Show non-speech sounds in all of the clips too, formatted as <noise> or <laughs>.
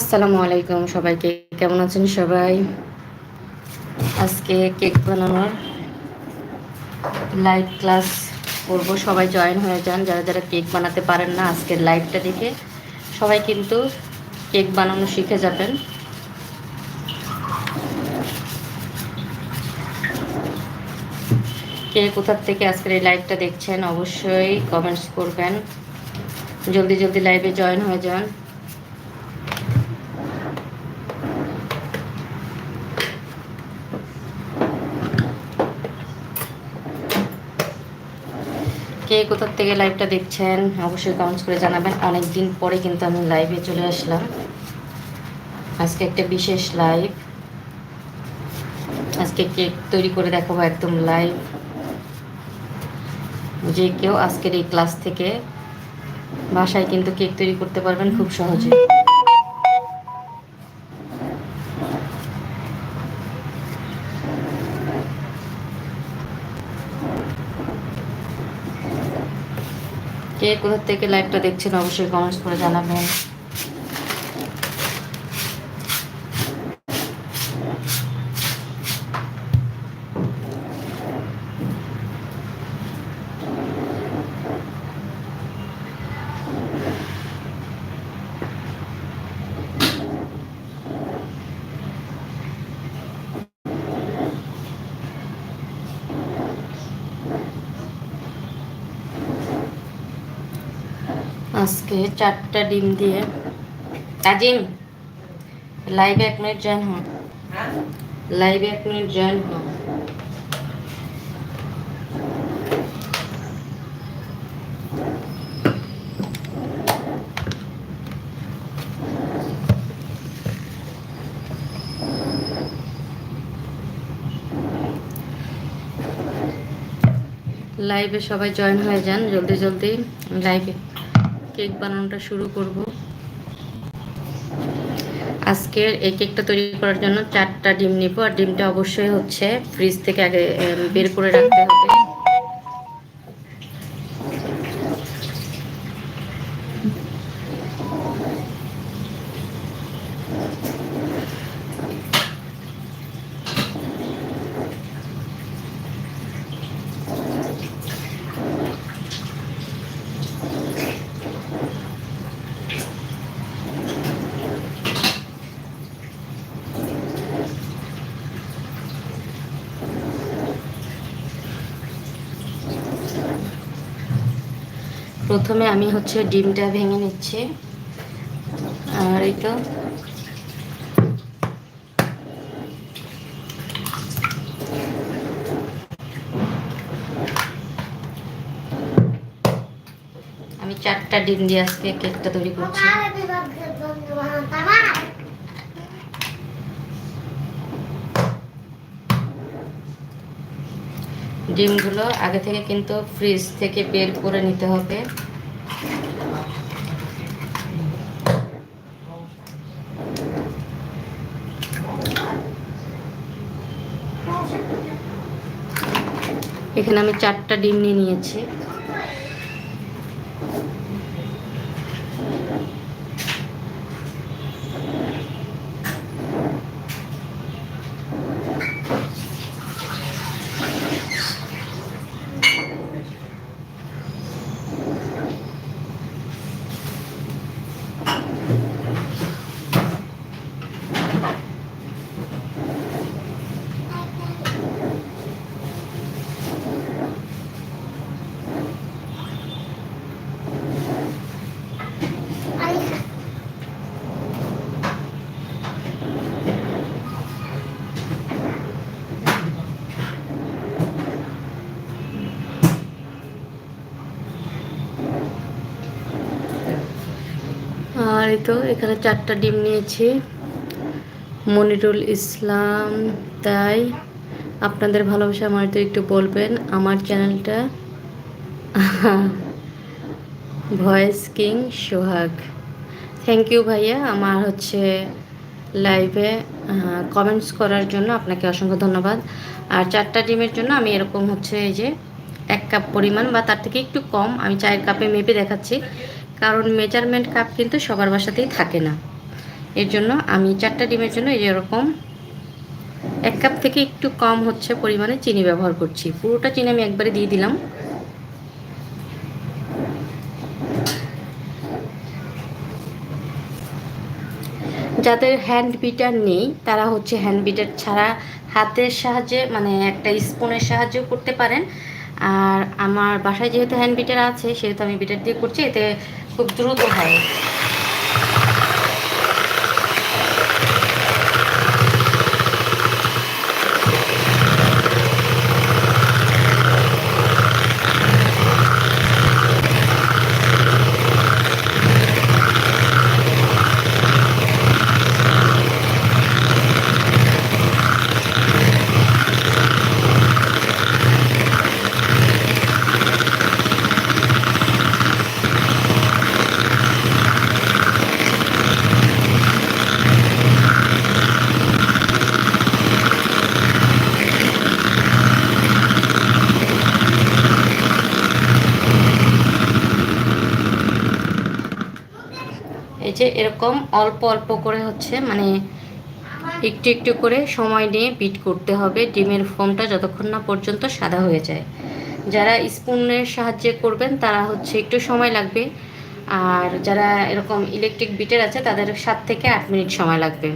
আসসালামু আলাইকুম সবাইকে। কেমন আছেন সবাই? আজকে কেক বানানোর লাইভ ক্লাস করব। সবাই জয়েন হয়ে যান। যারা যারা কেক বানাতে পারেন না আজকের লাইভটা দেখে, সবাই কিন্তু কেক বানানো শিখে যাবেন। কে কোথার থেকে আজকের এই লাইভটা দেখছেন, অবশ্যই কমেন্টস করবেন। জলদি জলদি লাইভে জয়েন হয়ে যান। কে কোথার থেকে লাইভটা দেখছেন, অবশ্যই কমেন্টস করে জানাবেন। অনেক দিন পরে কিন্তু আমি লাইভে চলে আসলাম। আজকে একটা বিশেষ লাইভ আজকে কেক তৈরি করে দেখাবো একদম লাইভ যে কেউ আজকের এই ক্লাস থেকে বাসায় কিন্তু কেক তৈরি করতে পারবেন খুব সহজে। কে কোথা থেকে লাইভটা দেখছেন অবশ্যই কমেন্টস করে জানাবেন। আজকে চারটা ডিম দিয়ে। তাজিম লাইভে এক মিনিট জয়েন হন লাইভে এক মিনিট জয়েন হন লাইভে সবাই জয়েন হয়ে যান, জলদি জলদি। লাইভে কেক বানানোটা শুরু করব। আজকে এই কেকটা তৈরি করার জন্য চারটা ডিম নিব, আর ডিমটা অবশ্যই হচ্ছে ফ্রিজ থেকে আগে বের করে রাখতে হবে। প্রথমে আমি হচ্ছে ডিমটা ভেঙে নিচ্ছি। আর এই তো। আমি চারটা ডিম দিয়ে আজকে কেকটা তৈরি করছি। ডিমগুলো আগে থেকে কিন্তু ফ্রিজ থেকে বের করে নিতে হবে। এখানে আমি চারটা ডিম নিয়ে নিয়েছি। এই তো এখানে চারটা ডিম নিয়েছি। মনিরুল ইসলাম, তাই আপনাদের ভালোবাসা আমার তো একটু বলবেন। আমার চ্যানেলটা <laughs> voice king Sohag. Thank you ভাইয়া। আমার হচ্ছে লাইভে কমেন্টস করার জন্য আপনাকে অসংখ্য ধন্যবাদ। আর চারটা ডিমের জন্য আমি এরকম হচ্ছে এই যে এক কাপ পরিমাণ বা তার থেকে একটু কম, আমি চায়ের কাপে মেপে দেখাচ্ছি। কারণ মেজারমেন্ট কাপ কিন্তু সবার বাসাতেই থাকে না। এর জন্য আমি চারটা ডিমের জন্য এই এক কাপ থেকে একটু কম হচ্ছে পরিমাণে চিনি ব্যবহার করছি। পুরোটা চিনি আমি একবারে দিয়ে দিলাম। যাদের হ্যান্ড বিটার নেই, তারা হচ্ছে হ্যান্ড বিটার ছাড়া হাতের সাহায্যে মানে একটা স্পুনের সাহায্যেও করতে পারেন। আর আমার বাসায় যেহেতু হ্যান্ড বিটার আছে, সেহেতু আমি বিটার দিয়ে করছি। এতে খুব দ্রুত হয়। এই যে এরকম অল্প অল্প করে হচ্ছে মানে একটু একটু করে সময় নিয়ে বিট করতে হবে। ডিমের ফোমটা যতক্ষণ না পর্যন্ত সাদা হয়ে যায়। যারা স্পুনের সাহায্যে করবেন, তারা হচ্ছে একটু সময় লাগবে। আর যারা এরকম ইলেকট্রিক বিটের আছে, তাদের সাত থেকে আট মিনিট সময় লাগবে।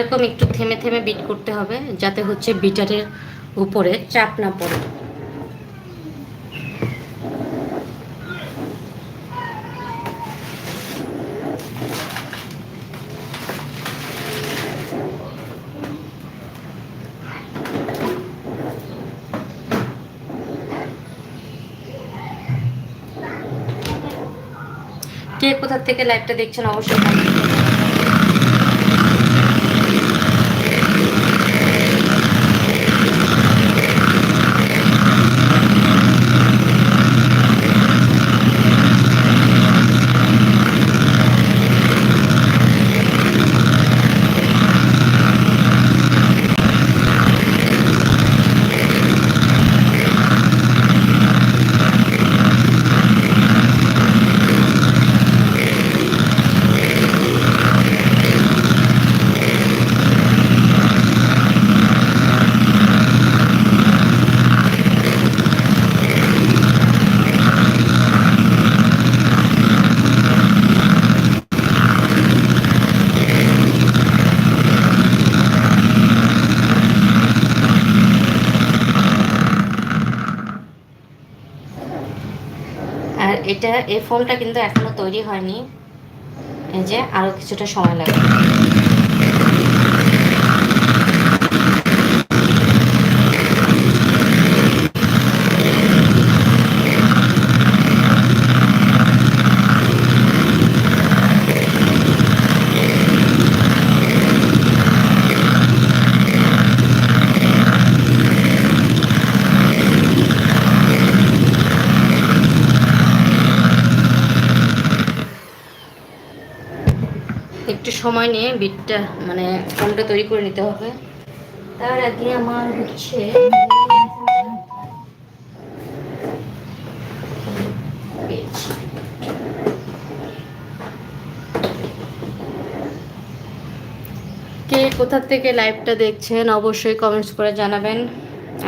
এরকম একটু থেমে থেমে বিট করতে হবে, যাতে হচ্ছে বিটারের উপরে চাপ না পড়ে। কে কোথা থেকে লাইভটা দেখছেন অবশ্যই এটা এই ফলটা কিন্তু এখনও তৈরি হয়নি। এই যে আরও কিছুটা সময় লাগবে। সময় নিয়ে বিটটা মানে ফোনটা তৈরি করে নিতে হবে। তার আগে আমার হচ্ছে কে কোথা থেকে লাইভটা দেখছেন, অবশ্যই কমেন্টস করে জানাবেন।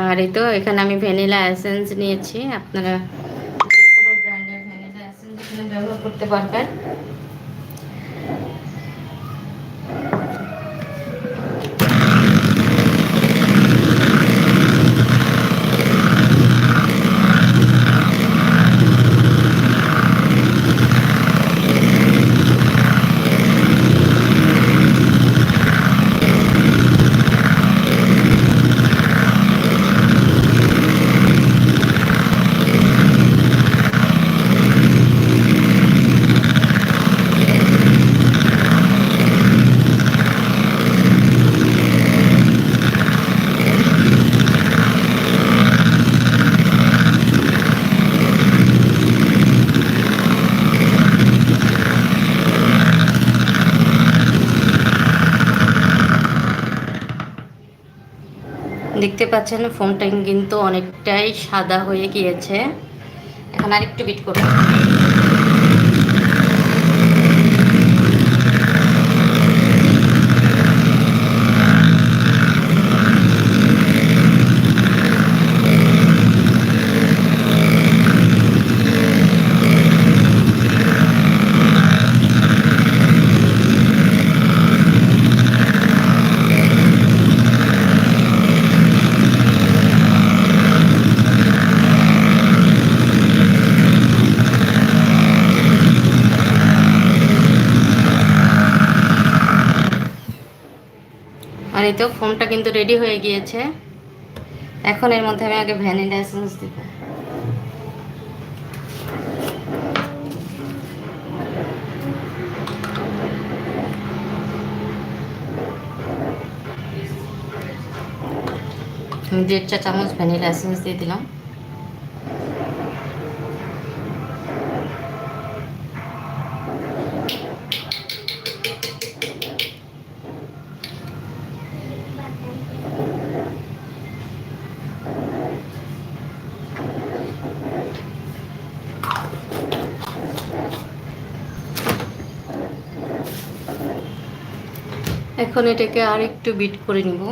আর এই তো, এখানে আমি ভ্যানিলা এসেন্স নিয়েছি। আপনারা কোনো ব্র্যান্ডের ভ্যানিলা এসেন্স এখানে ব্যবহার করতে পারবেন। দেখতে পাচ্ছেন ফোনটা কিন্তু অনেকটাই সাদা হয়ে গিয়েছে। এখন আর একটু বিট করব এই তো ফোমটা কিন্তু রেডি হয়ে গিয়েছে। এখন এর মধ্যে আমি আগে ভ্যানিলা এসেন্স দিব। দেড় চা চামচ ভ্যানিলা এসেন্স দিয়ে দিলাম। এখন এটাকে আর একটু বিট করে নিব।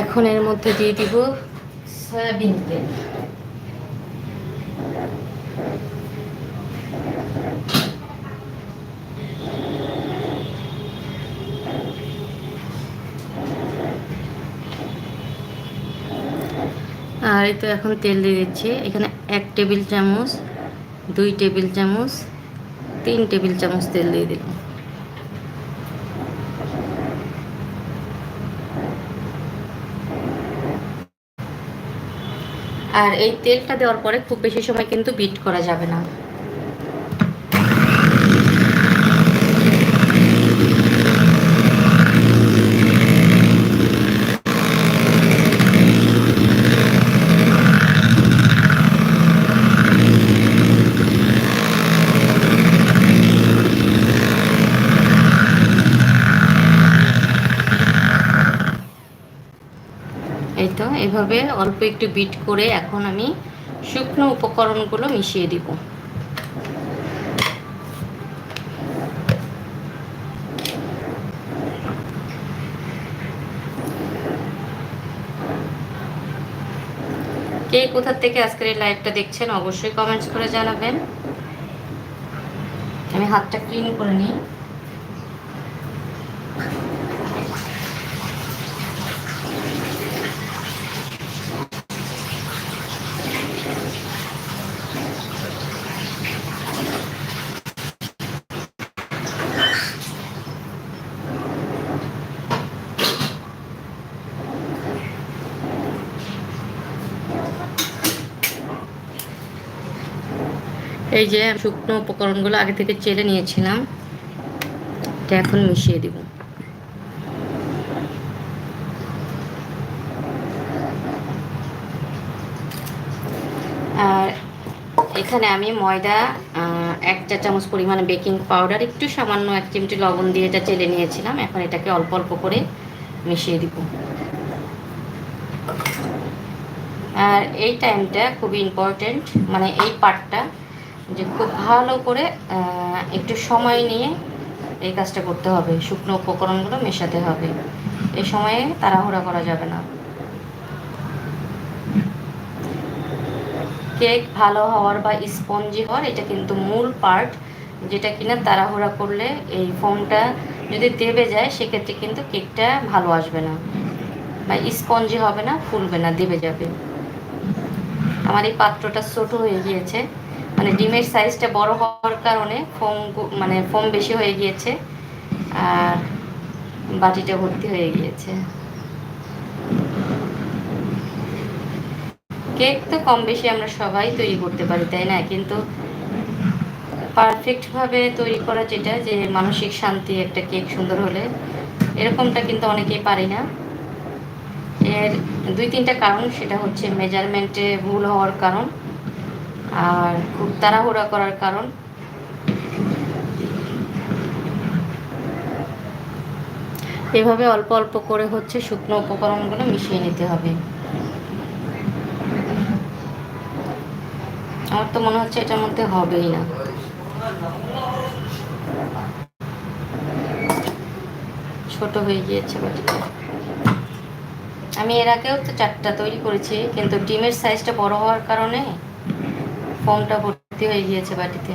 এখন এর মধ্যে দিয়ে দিব সয়াবিন তেল। আর এই তো এখন তেল দিয়ে দিচ্ছি। এখানে এক টেবিল চামচ, দুই টেবিল চামচ, তিন টেবিল চামচ তেল দিয়ে দিলাম। আর এই তেলটা দেওয়ার পরে খুব বেশি সময় কিন্তু বিট করা যাবে না এই তো এভাবে অল্প একটু বিট করে এখন আমি শুকনো উপকরণগুলো মিশিয়ে দিব। কে কোথা থেকে আজকের এই লাইভটা দেখছেন অবশ্যই কমেন্টস করে জানাবেন। আমি হাতটা ক্লিন করে নিই। এই যে শুকনো উপকরণগুলো আগে থেকে চেলে নিয়েছিলাম, এটা এখন মিশিয়ে দিব। আর এখানে আমি ময়দা এক চা চামচ পরিমাণে বেকিং পাউডার, একটু সামান্য এক চিমটি লবণ দিয়ে এটা চেলে নিয়েছিলাম, এখন এটাকে অল্প অল্প করে মিশিয়ে দিব। আর এই টাইমটা খুবই ইম্পর্টেন্ট মানে এই পার্টটা যে খুব ভালো করে একটু সময় নিয়ে এই কাজটা করতে হবে। শুকনো উপকরণগুলো মেশাতে হবে। এই সময়ে তাড়াহুড়া করা যাবে না। কেক ভালো হওয়ার বা স্পঞ্জি হওয়ার, এটা কিন্তু মূল পার্ট, যেটা কিনা তাড়াহুড়া করলে এই ফোমটা যদি দেবে যায়, সেক্ষেত্রে কিন্তু কেকটা ভালো আসবে না। বা স্পঞ্জি হবে না, ফুলবে না, দেবে যাবে। আমার এই পাত্রটা ছোট হয়ে গিয়েছে। মানে ডিমের সাইজটা বড় হওয়ার কারণে ফোম মানে ফোম বেশি হয়ে গিয়েছে আর বাটিটা ভর্তি হয়ে গিয়েছে। কেক তো কম বেশি আমরা সবাই তৈরি করতে পারি, তাই না? কিন্তু পারফেক্টভাবে তৈরি করা যেটা, যে মানসিক শান্তি একটা কেক সুন্দর হলে, এরকমটা কিন্তু অনেকেই পারি না। এর দুই তিনটা কারণ, সেটা হচ্ছে মেজারমেন্টে ভুল হওয়ার কারণ আর খুব তাড়াহুড়া করার কারণ? এভাবে অল্প অল্প করে হচ্ছে শুকনো উপকরণগুলো মিশিয়ে নিতে হবে। আমার তো মনে হচ্ছে এটার মধ্যে হবেই না। ছোট হয়ে গিয়েছে আমি এর আগেও তো চারটা তৈরি করেছি, কিন্তু ডিমের সাইজটা বড় হওয়ার কারণে ফোমটা ভর্তি হয়ে গিয়েছে বাটিতে।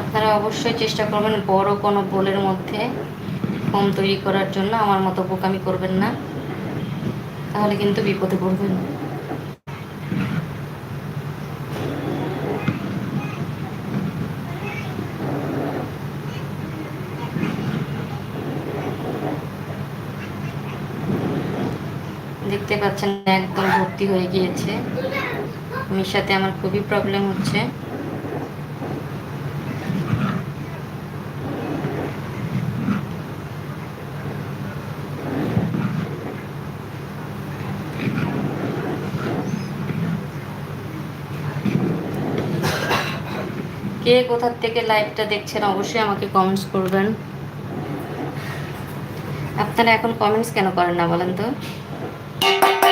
আপনারা অবশ্যই চেষ্টা করবেন বড় কোনো বোলের মধ্যে ফোম তৈরি করার জন্য। আমার মতো বোকামি করবেন না। তাহলে কিন্তু বিপদে পড়বেন। দেখতে পাচ্ছেন একদম ভর্তি হয়ে গিয়েছে। মিশাতে আমার খুবই প্রবলেম হচ্ছে। কে কোথার থেকে লাইভটা দেখছেন অবশ্যই আমাকে কমেন্টস করবেন। আপনারা এখন কমেন্টস কেন করেন না বলেন তো? আর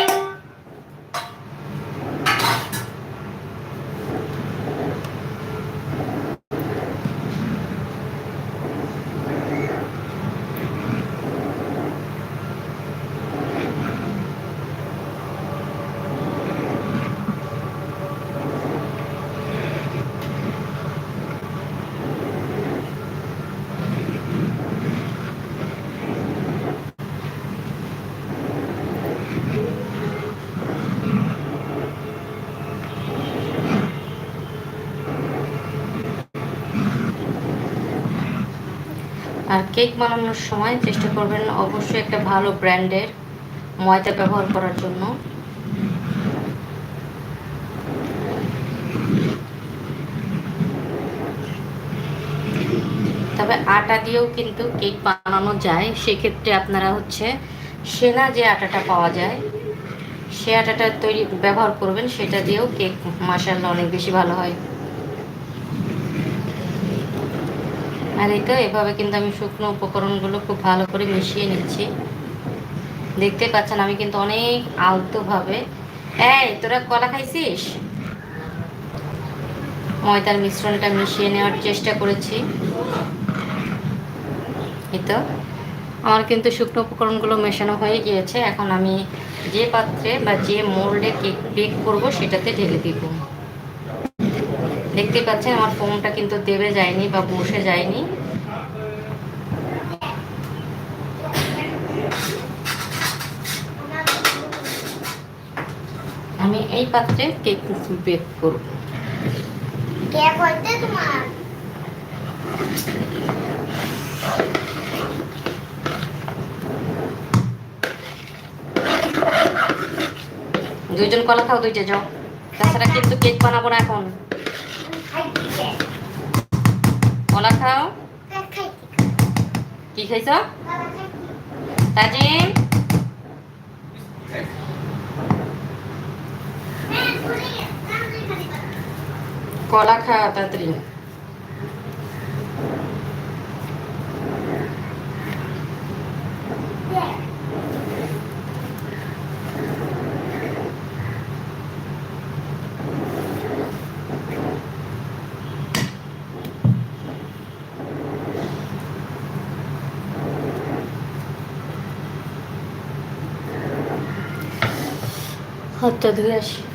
কেক বানানোর সময় চেষ্টা করবেন অবশ্যই একটা ভালো ব্র্যান্ডের ময়দা ব্যবহার করার জন্য। তবে আটা দিয়েও কিন্তু কেক বানানো যায়। সেক্ষেত্রে আপনারা হচ্ছে সেনা যে আটাটা পাওয়া যায়, সে আটাটা তৈরি, ব্যবহার করবেন, সেটা দিয়েও কেক মাসাল্লা অনেক বেশি ভালো হয়। আর এই তো এভাবে কিন্তু আমি শুকনো উপকরণগুলো খুব ভালো করে মিশিয়ে নিচ্ছি। দেখতে পাচ্ছেন আমি কিন্তু অনেক আলতোভাবে। এই, তোরা কলা খাইছিস? ময়দার মিশ্রণটা মিশিয়ে নেওয়ার চেষ্টা করেছি। এই তো, আমার কিন্তু শুকনো উপকরণগুলো মেশানো হয়ে গিয়েছে। এখন আমি যে পাত্রে বা যে মোল্ডে কেক বেক করব সেটাতে ঢেলে দিব। দেখতে পাচ্ছেন আমার ফোমটা কিন্তু দেবে যায়নি বা বসে যায়নি। আমি এই পাত্রে কেক বেক করব। তোমার? দুইজন কলা খাও দুইটা যাও। তাছাড়া কিন্তু কেক বানাবো না এখন। কলা খাও? কি খাইছ? তাজিম? কলা খাও তাড়াতাড়ি। হাতটা ধুয়ে আসি।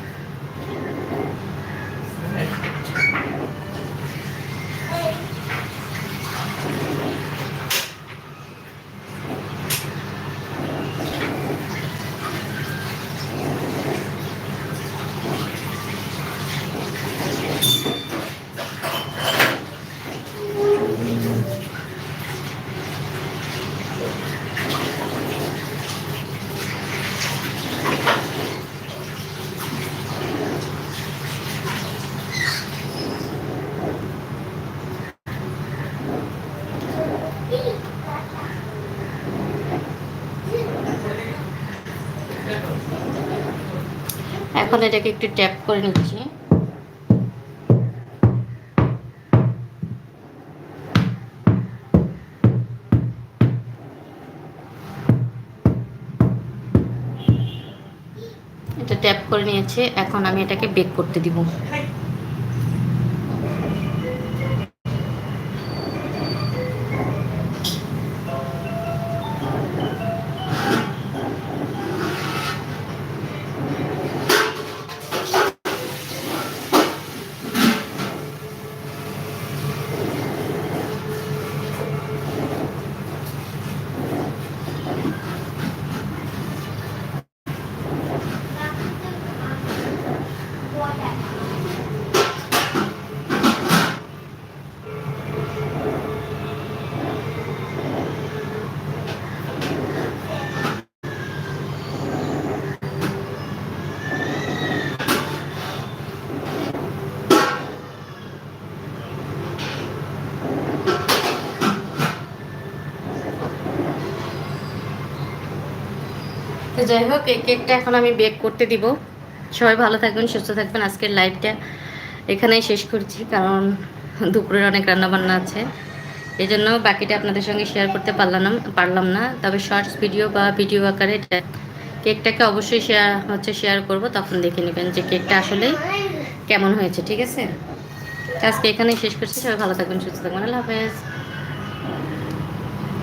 এখন এটাকে একটু ট্যাপ করে নিচ্ছি। এটা ট্যাপ করে নিয়েছে, এখন আমি এটাকে বেক করতে দিব। যাই হোক, এই কেকটা এখন আমি বেক করতে দিব। সবাই ভালো থাকবেন, সুস্থ থাকবেন। আজকের লাইভটা এখানেই শেষ করছি, কারণ দুপুরের অনেক রান্নাবান্না আছে। এই জন্য বাকিটা আপনাদের সঙ্গে শেয়ার করতে পারলাম পারলাম না। তবে শর্টস ভিডিও বা ভিডিও আকারে কেকটাকে অবশ্যই শেয়ার হচ্ছে শেয়ার করব, তখন দেখে নেবেন যে কেকটা আসলে কেমন হয়েছে, ঠিক আছে? আজকে এখানেই শেষ করছি। সবাই ভালো থাকবেন, সুস্থ থাকবেন। আল্লাহ হাফেজ।